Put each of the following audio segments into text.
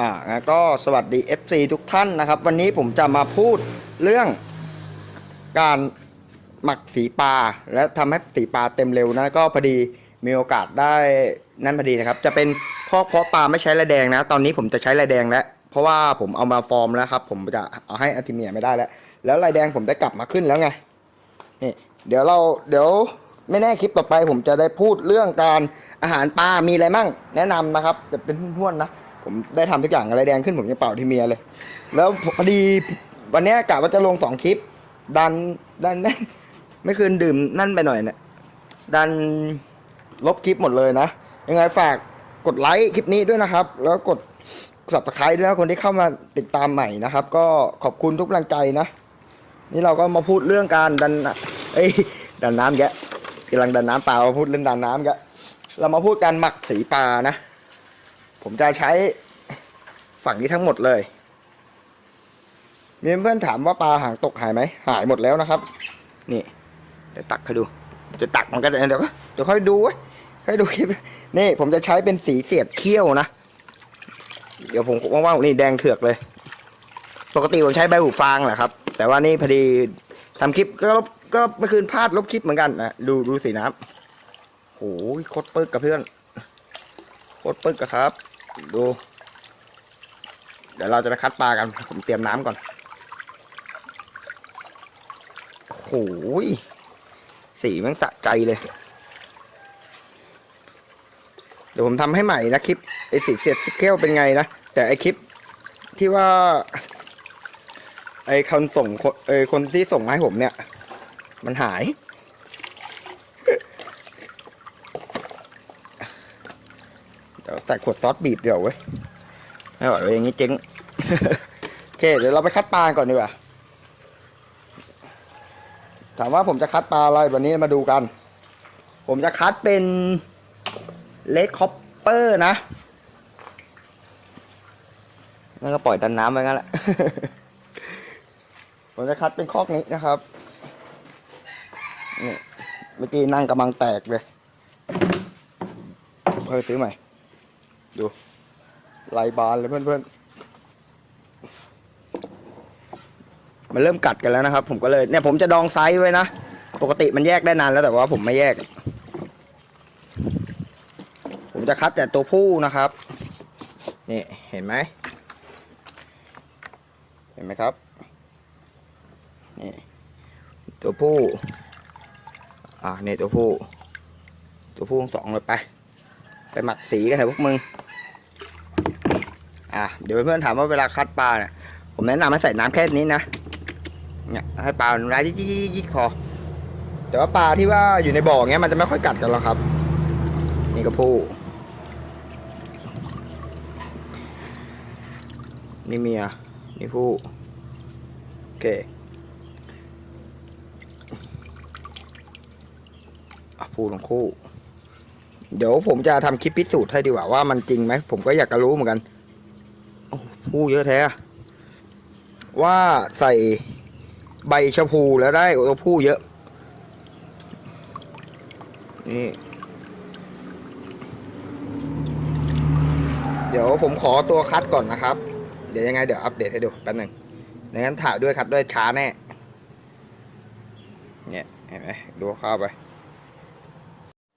อะก็สวัสดี FC ทุกท่านนะครับ วันนี้ผมจะมาพูดเรื่องการหมักสีปลาและทำให้สีปลาเต็มเร็วนะ ก็พอดีมีโอกาสได้นั่นพอดีนะครับ จะเป็นข้อเพาะปลาไม่ใช้ระแดงนะ ตอนนี้ผมจะใช้ระแดงแล้ว เพราะว่าผมเอามาฟอร์มแล้วครับ ผมจะเอาให้อาร์ติเมียไม่ได้แล้ว แล้วลายแดงผมได้กลับมาขึ้นแล้วไงนี่เดี๋ยวเราเดี๋ยวไม่แน่คลิปต่อไปผมจะได้พูดเรื่องการอาหารปลามีอะไรมั่งแนะนำนะครับจะเป็นห้วนๆนะ ผมได้ทำทุกอย่างอะไรแดงขึ้นผมจะเป่าที่เมียเลย แล้วพอดีวันนี้กะว่าจะลงสองคลิป ดันดันไม่คืนดื่มนั่นไปหน่อยเนี่ยดันลบคลิปหมดเลยนะ ยังไงฝากกดไลค์คลิปนี้ด้วยนะครับ แล้วกดสับตะไคร้ด้วยนะคนที่เข้ามาติดตามใหม่นะครับ ก็ขอบคุณทุกกำลังใจนะ นี่เราก็มาพูดเรื่องการดันเอ้ยดันน้ำแกกำลังดันน้ำเปล่ามาพูดเรื่องดันน้ำแกเรามาพูดการหมักสีปลานะ ผมจะใช้ฝั่งนี้ทั้งหมดเลย มีเพื่อนถามว่าปลาหางตกหายไหม หายหมดแล้วนะครับ นี่เดี๋ยวตักให้ดู จะตักมันก็จะเดี๋ยวก็เดี๋ยวค่อยดูไว้ค่อยดูคลิปนี่ผมจะใช้เป็นสีเสียดเขี้ยวนะ เดี๋ยวผมว่างๆนี่แดงเถือกเลย ปกติผมใช้ใบหูฟางแหละครับ แต่ว่านี่พอดีทำคลิปก็ลบก็เมื่อคืนพลาดลบคลิปเหมือนกันนะดูดูสีน้ำโอ้ยโคตรปึกกับเพื่อน โคตรปึ๊กอะครับ ดู เดี๋ยวเราจะไปคัดปลากัน ผมเตรียมน้ำก่อนโอ้โหยสีมันสะใจเลย เดี๋ยวผมทำให้ใหม่นะคลิปไอสีเสียดสเกลเป็นไงนะ แต่ไอคลิปที่ว่า ไอคนส่งไอคนที่ส่งมาให้ผมเนี่ย มันหาย ดี๋ยวใส่ขวดซอสบีบเดี๋ยวเว้ยไม่ไหวเว้ยอย่างนี้เจ๊งโอเค เดี๋ยวเราไปคัดปลาก่อนดีกว่า ถามว่าผมจะคัดปลาอะไรวันนี้มาดูกัน ผมจะคัดเป็นเลดคอปเปอร์นะแล้วก็ปล่อยดันน้ำไปงั้นแหละ ผมจะคัดเป็นคอกนี้นะครับ นี่เมื่อกี้นั่งกำลังแตกเลยเพิ่ซื้อใหม่ ดูลายบานเลยเพื่อนๆ มันเริ่มกัดกันแล้วนะครับ ผมก็เลยเนี่ยผมจะดองไซส์ไว้นะ ปกติมันแยกได้นานแล้วแต่ว่าผมไม่แยก ผมจะคัดแต่ตัวผู้นะครับ นี่เห็นไหม เห็นไหมครับ นี่ตัวผู้ อ่านี่ตัวผู้ ตัวผู้สองเลยไป ไปหมักสีกันเถอะพวกมึง อะเดี๋ยวเพื่อนๆถามว่าเวลาคัดปลาเนี่ยผมแนะนำให้ใส่น้ำแค่นี้นะเนี่ยให้ปลามันร้ายยิกๆพอ แต่ว่าปลาที่ว่าอยู่ในบ่อเงี้ยมันจะไม่ค่อยกัดกันหรอกครับ นี่ก็ผู้นี่เมีย นี่ผู้โอเคอะผู้ทั้งคู่ เดี๋ยวผมจะทำคลิปพิสูจน์ให้ดีกว่าว่ามันจริงไหม ผมก็อยากจะรู้เหมือนกันผู้เยอะแท้ว่าใส่ใบชะพูแล้วได้ตัวผู้เยอะ นี่ เดี๋ยวผมขอตัวคัดก่อนนะครับ เดี๋ยวยังไงเดี๋ยวอัปเดตให้ดูแป๊บหนึงดังนั้นถ่ายด้วยคัดด้วยช้าแน่ เนี่ยเห็นไหมดูเข้าไป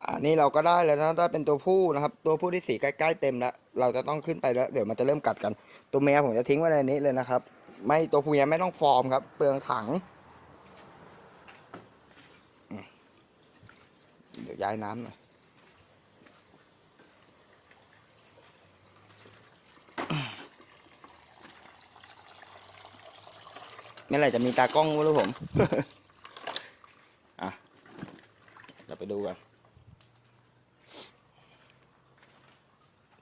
อันนี้เราก็ได้แล้วนะได้เป็นตัวผู้นะครับ ตัวผู้ที่สีใกล้ๆเต็มแล้วเราจะต้องขึ้นไปแล้ว เดี๋ยวมันจะเริ่มกัดกัน ตัวเมียผมจะทิ้งไว้ในนี้เลยนะครับ ไม่ตัวผู้เมียไม่ต้องฟอร์มครับเปลืองถังเดี๋ยวย้ายน้ำหน่อยเมื่อไรจะมีตากล้องไม่รู้ผม อะ เราไปดูกัน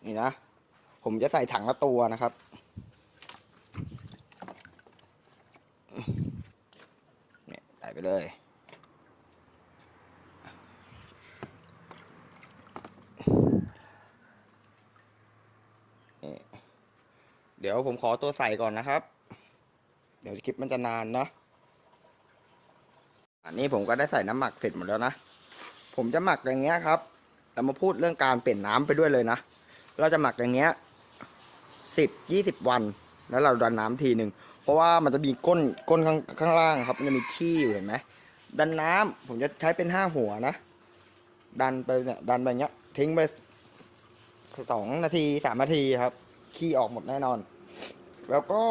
นี่นะ ผมจะใส่ถังละตัวนะครับ เนี่ยใส่ไปเลยนี่เดี๋ยวผมขอตัวใส่ก่อนนะครับ เดี๋ยวคลิปมันจะนานเนาะ อันนี้ผมก็ได้ใส่น้ำหมักเสร็จหมดแล้วนะ ผมจะหมักอย่างเงี้ยครับเรามาพูดเรื่องการเปลี่ยนน้ำไปด้วยเลยนะ เราจะหมักอย่างเงี้ยสิบยี่สิบวัน แล้วเราดันน้ำทีหนึ่งเพราะว่ามันจะมีก้นก้นข้างข้างล่างครับ มันจะมีขี้อยู่เห็นไหมดันน้ำผมจะใช้เป็นห้าหัวนะ ดันไปเนี่ยดันไปเงี้ย ทิ้งไปสองนาทีสามนาทีครับ ขี้ออกหมดแน่นอน แล้วก็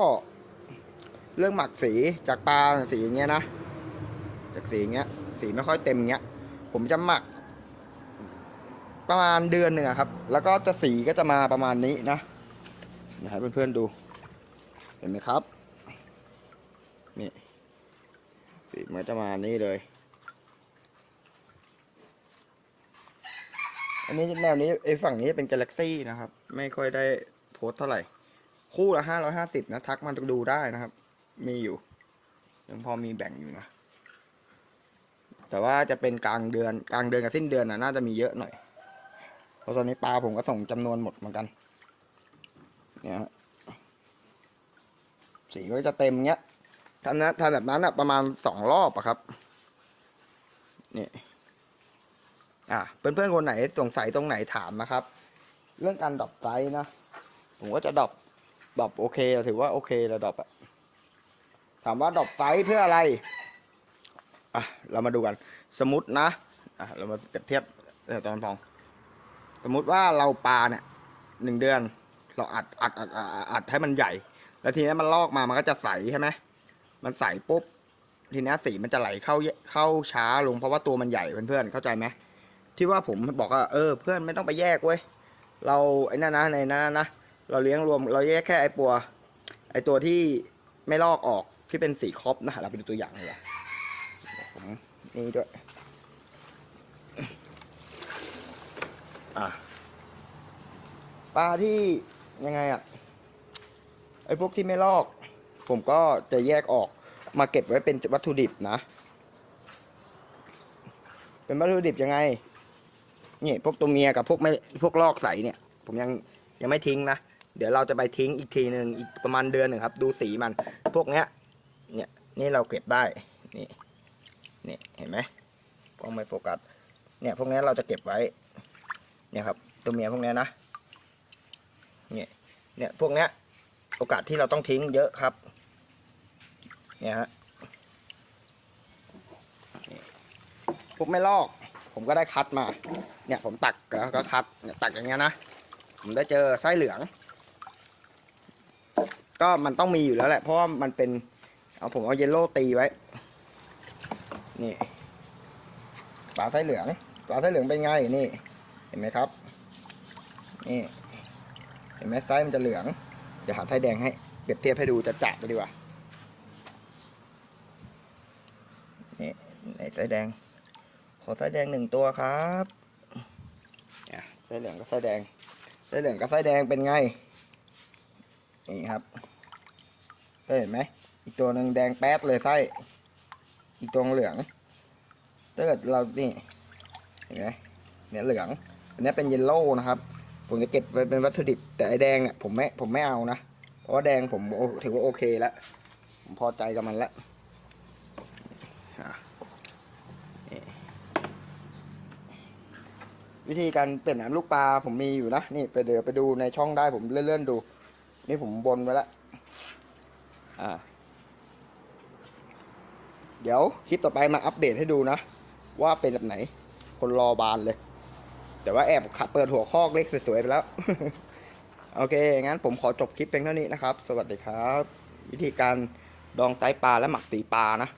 เรื่องหมักสีจากปลาสีอย่างเงี้ยนะ จากสีอย่างเงี้ย สีไม่ค่อยเต็มเงี้ย ผมจะหมัก ประมาณเดือนหนึ่งครับ แล้วก็จะสีก็จะมาประมาณนี้นะนะให้เพื่อนๆดู เห็นไหมครับ นี่สีมันจะมานี่เลย อันนี้แนวนี้ไอ้ฝั่งนี้เป็นกาแล็กซี่นะครับ ไม่ค่อยได้โพสเท่าไหร่ คู่ละห้าร้อยห้าสิบนะ ทักมาดูได้นะครับ มีอยู่ ยังพอมีแบ่งอยู่นะ แต่ว่าจะเป็นกลางเดือนกลางเดือนกับสิ้นเดือนนะน่าจะมีเยอะหน่อย เพราะตอนนี้ปลาผมก็ส่งจำนวนหมดเหมือนกัน เนี่ยสีก็จะเต็มเงี้ยทำนะทำแบบนั้นอะประมาณสองรอบอะครับ นี่ อะเพื่อนๆคนไหนสงสัยตรงไหนถามนะครับ เรื่องการดรอปไซส์นะ ผมก็จะดรอปดรอปโอเคถือว่าโอเคแล้วดรอปอะถามว่าดรอปไซส์เพื่ออะไร อะ เรามาดูกัน สมมตินะ อะ เรามาเปรียบเทียบตอนพอง สมมุติว่าเราปลาเนี่ยหนึ่งเดือน เราอัดอัดอัดอัดอดอดให้มันใหญ่ แล้วทีนี้มันลอกมามันก็จะใสใช่ไหมมันใสปุ๊บทีนี้สีมันจะไหลเข้าเยเข้าช้าลงเพราะว่าตัวมันใหญ่เพื่อนๆเข้าใจไหมที่ว่าผมบอกว่าเออ เพื่อนไม่ต้องไปแยกเว้ยเราไอ้นั่นนะในนั้นนะเราเลี้ยงรวม เราแยกแค่ไอ้ปัว ไอ้ตัวที่ไม่ลอกออกที่เป็นสีครอบนะเราไปดูตัวอย่างเลยผมนี่ด้วย อะปลาที่ยังไงอะไอ้พวกที่ไม่ลอก ผมก็จะแยกออกมาเก็บไว้เป็นวัตถุดิบนะ เป็นวัตถุดิบยังไงนี่พวกตัวเมียกับพวกไม่พวกลอกใสเนี่ย ผมยังยังไม่ทิ้งนะ เดี๋ยวเราจะไปทิ้งอีกทีหนึ่งอีกประมาณเดือนหนึ่งครับ ดูสีมัน พวกเนี้ย เนี่ยนี่เราเก็บได้ นี่นี่เห็นไหมกล้องไม่โฟกัสเนี่ยพวกนี้เราจะเก็บไว้ เนี่ยครับตัวเมียพวกนี้นะเนี่ยเนี่ยพวกเนี้ยโอกาสที่เราต้องทิ้งเยอะครับเนี่ยฮะพวกไม่ลอก ผมก็ได้คัดมา เนี่ยผมตักแล้วก็คัดเนี่ยตักอย่างเงี้ยนะผมได้เจอไส้เหลือง ก็มันต้องมีอยู่แล้วแหละ เพราะว่ามันเป็นเอาผมเอาเยลโล่ตีไว้ นี่ปลาไส้เหลืองปลาไส้เหลืองเป็นไงนี่ เห็นไหมครับ นี่ เห็นไหมไส้มันจะเหลือง เดี๋ยวหาไส้แดงให้เปรียบเทียบให้ดูจะจัดไปดีกว่า นี่ไหนไส้แดง ขอไส้แดงหนึ่งตัวครับเนี่ยไส้เหลืองกับไส้แดง ไส้เหลืองกับไส้แดงเป็นไง นี่ครับ เห็นไหม อีกตัวหนึ่งแดงแป๊ดเลยไส้ อีกตัวเหลืองถ้าเกิดเรานี่ เห็นไหมเนี่ยเหลือง อันนี้เป็นเยลโล่นะครับ ผมจะเก็บไว้เป็นวัตถุดิบ แต่ไอแดงเนี่ยผมไม่ผมไม่เอานะ เพราะว่าแดงผมถือว่าโอเคแล้ว ผมพอใจกับมันแล้ววิธีการเปลี่ยนน้ำลูกปลาผมมีอยู่นะ นี่ไปเดี๋ยวไปดูในช่องได้ผมเลื่อนๆดู นี่ผมบนไว้แล้วอ่า เดี๋ยวคลิปต่อไปมาอัปเดตให้ดูนะ ว่าเป็นแบบไหน คนรอบานเลย แต่ว่าแอบขัดเปิดหัวข้อเล็กสวยๆไปแล้ว โอเค งั้นผมขอจบคลิปเพียงเท่านี้นะครับ สวัสดีครับ วิธีการดองไตปลาและหมักสีปลานะ